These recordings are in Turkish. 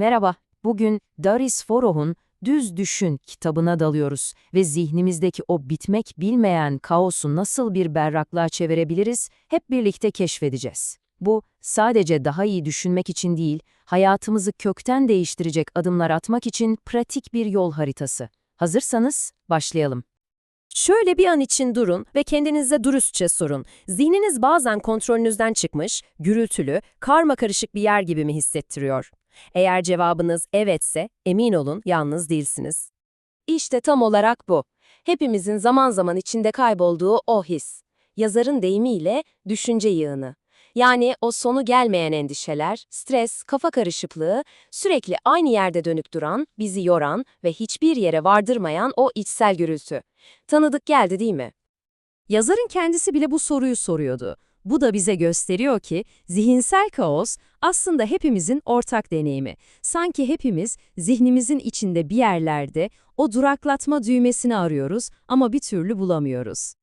Merhaba, bugün Doris Foroh'un Düz Düşün kitabına dalıyoruz ve zihnimizdeki o bitmek bilmeyen kaosu nasıl bir berraklığa çevirebiliriz hep birlikte keşfedeceğiz. Bu, sadece daha iyi düşünmek için değil, hayatımızı kökten değiştirecek adımlar atmak için pratik bir yol haritası. Hazırsanız, başlayalım. Şöyle bir an için durun ve kendinize dürüstçe sorun. Zihniniz bazen kontrolünüzden çıkmış, gürültülü, karma karışık bir yer gibi mi hissettiriyor? Eğer cevabınız evetse, emin olun yalnız değilsiniz. İşte tam olarak bu. Hepimizin zaman zaman içinde kaybolduğu o his. Yazarın deyimiyle düşünce yığını. Yani o sonu gelmeyen endişeler, stres, kafa karışıklığı, sürekli aynı yerde dönüp duran, bizi yoran ve hiçbir yere vardırmayan o içsel gürültü. Tanıdık geldi değil mi? Yazarın kendisi bile bu soruyu soruyordu. Bu da bize gösteriyor ki zihinsel kaos aslında hepimizin ortak deneyimi. Sanki hepimiz zihnimizin içinde bir yerlerde o duraklatma düğmesini arıyoruz ama bir türlü bulamıyoruz.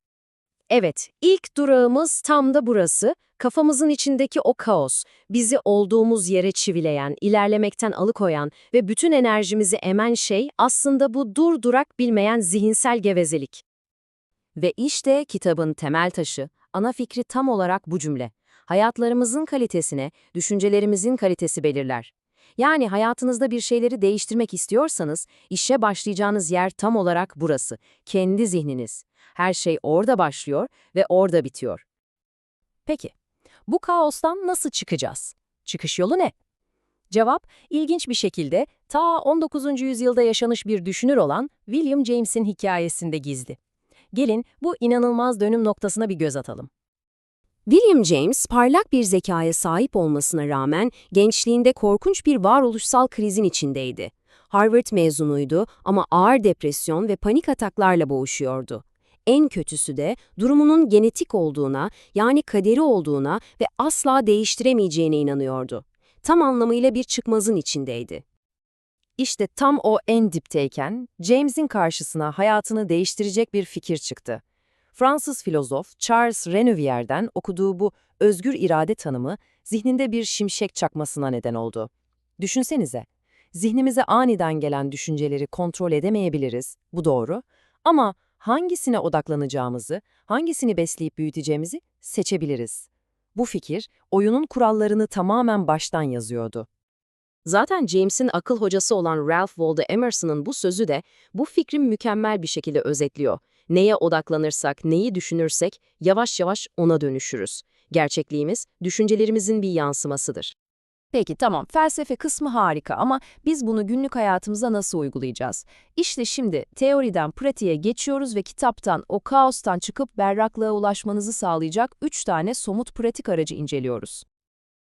Evet, ilk durağımız tam da burası. Kafamızın içindeki o kaos, bizi olduğumuz yere çivileyen, ilerlemekten alıkoyan ve bütün enerjimizi emen şey aslında bu dur durak bilmeyen zihinsel gevezelik. Ve işte kitabın temel taşı, ana fikri tam olarak bu cümle. Hayatlarımızın kalitesine, düşüncelerimizin kalitesi belirler. Yani hayatınızda bir şeyleri değiştirmek istiyorsanız, işe başlayacağınız yer tam olarak burası, kendi zihniniz. Her şey orada başlıyor ve orada bitiyor. Peki, bu kaostan nasıl çıkacağız? Çıkış yolu ne? Cevap, ilginç bir şekilde ta 19. yüzyılda yaşanış bir düşünür olan William James'in hikayesinde gizli. Gelin bu inanılmaz dönüm noktasına bir göz atalım. William James, parlak bir zekaya sahip olmasına rağmen gençliğinde korkunç bir varoluşsal krizin içindeydi. Harvard mezunuydu ama ağır depresyon ve panik ataklarla boğuşuyordu. En kötüsü de durumunun genetik olduğuna, yani kaderi olduğuna ve asla değiştiremeyeceğine inanıyordu. Tam anlamıyla bir çıkmazın içindeydi. İşte tam o en dipteyken James'in karşısına hayatını değiştirecek bir fikir çıktı. Fransız filozof Charles Renouvière'den okuduğu bu özgür irade tanımı zihninde bir şimşek çakmasına neden oldu. Düşünsenize, zihnimize aniden gelen düşünceleri kontrol edemeyebiliriz, bu doğru. Ama hangisine odaklanacağımızı, hangisini besleyip büyüteceğimizi seçebiliriz. Bu fikir, oyunun kurallarını tamamen baştan yazıyordu. Zaten James'in akıl hocası olan Ralph Waldo Emerson'ın bu sözü de bu fikri mükemmel bir şekilde özetliyor. Neye odaklanırsak, neyi düşünürsek yavaş yavaş ona dönüşürüz. Gerçekliğimiz, düşüncelerimizin bir yansımasıdır. Peki tamam, felsefe kısmı harika ama biz bunu günlük hayatımıza nasıl uygulayacağız? İşte şimdi teoriden pratiğe geçiyoruz ve kitaptan, o kaostan çıkıp berraklığa ulaşmanızı sağlayacak 3 tane somut pratik aracı inceliyoruz.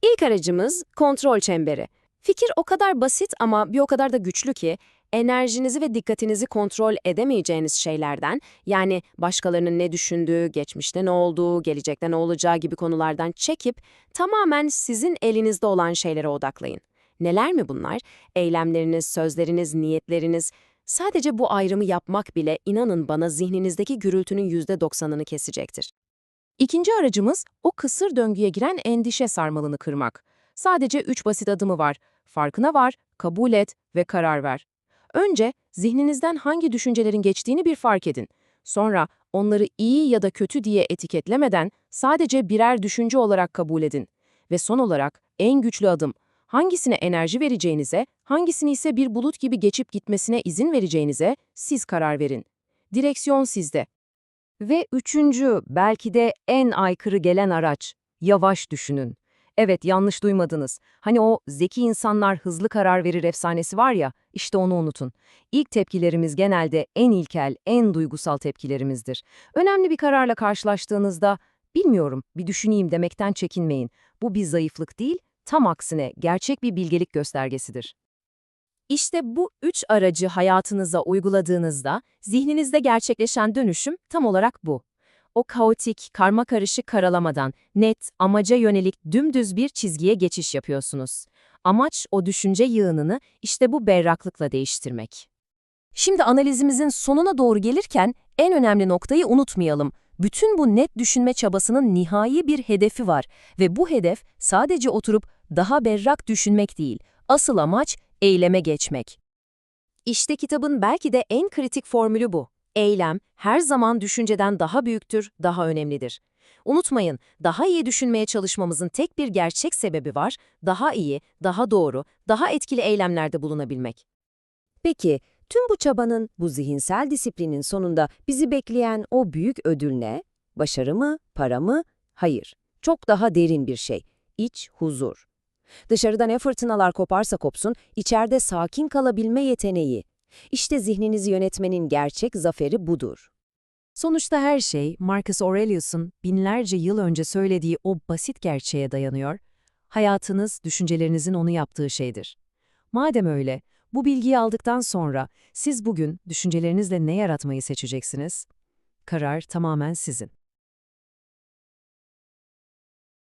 İlk aracımız kontrol çemberi. Fikir o kadar basit ama bir o kadar da güçlü ki, enerjinizi ve dikkatinizi kontrol edemeyeceğiniz şeylerden, yani başkalarının ne düşündüğü, geçmişte ne olduğu, gelecekte ne olacağı gibi konulardan çekip tamamen sizin elinizde olan şeylere odaklayın. Neler mi bunlar? Eylemleriniz, sözleriniz, niyetleriniz. Sadece bu ayrımı yapmak bile inanın bana zihninizdeki gürültünün %90'ını kesecektir. İkinci aracımız o kısır döngüye giren endişe sarmalını kırmak. Sadece üç basit adımı var. Farkına var, kabul et ve karar ver. Önce zihninizden hangi düşüncelerin geçtiğini bir fark edin. Sonra onları iyi ya da kötü diye etiketlemeden sadece birer düşünce olarak kabul edin. Ve son olarak en güçlü adım, hangisine enerji vereceğinize, hangisini ise bir bulut gibi geçip gitmesine izin vereceğinize siz karar verin. Direksiyon sizde. Ve üçüncü, belki de en aykırı gelen araç, yavaş düşünün. Evet, yanlış duymadınız. Hani o zeki insanlar hızlı karar verir efsanesi var ya, işte onu unutun. İlk tepkilerimiz genelde en ilkel, en duygusal tepkilerimizdir. Önemli bir kararla karşılaştığınızda, bilmiyorum, bir düşüneyim demekten çekinmeyin. Bu bir zayıflık değil, tam aksine gerçek bir bilgelik göstergesidir. İşte bu üç aracı hayatınıza uyguladığınızda, zihninizde gerçekleşen dönüşüm tam olarak bu o kaotik, karma karışık karalamadan net, amaca yönelik dümdüz bir çizgiye geçiş yapıyorsunuz. Amaç o düşünce yığınını işte bu berraklıkla değiştirmek. Şimdi analizimizin sonuna doğru gelirken en önemli noktayı unutmayalım. Bütün bu net düşünme çabasının nihai bir hedefi var ve bu hedef sadece oturup daha berrak düşünmek değil. Asıl amaç eyleme geçmek. İşte kitabın belki de en kritik formülü bu. Eylem her zaman düşünceden daha büyüktür, daha önemlidir. Unutmayın, daha iyi düşünmeye çalışmamızın tek bir gerçek sebebi var, daha iyi, daha doğru, daha etkili eylemlerde bulunabilmek. Peki, tüm bu çabanın, bu zihinsel disiplinin sonunda bizi bekleyen o büyük ödül ne? Başarı mı, para mı? Hayır. Çok daha derin bir şey. İç huzur. Dışarıda ne fırtınalar koparsa kopsun, içeride sakin kalabilme yeteneği. İşte zihninizi yönetmenin gerçek zaferi budur. Sonuçta her şey Marcus Aurelius'un binlerce yıl önce söylediği o basit gerçeğe dayanıyor. Hayatınız, düşüncelerinizin onu yaptığı şeydir. Madem öyle, bu bilgiyi aldıktan sonra siz bugün düşüncelerinizle ne yaratmayı seçeceksiniz? Karar tamamen sizin.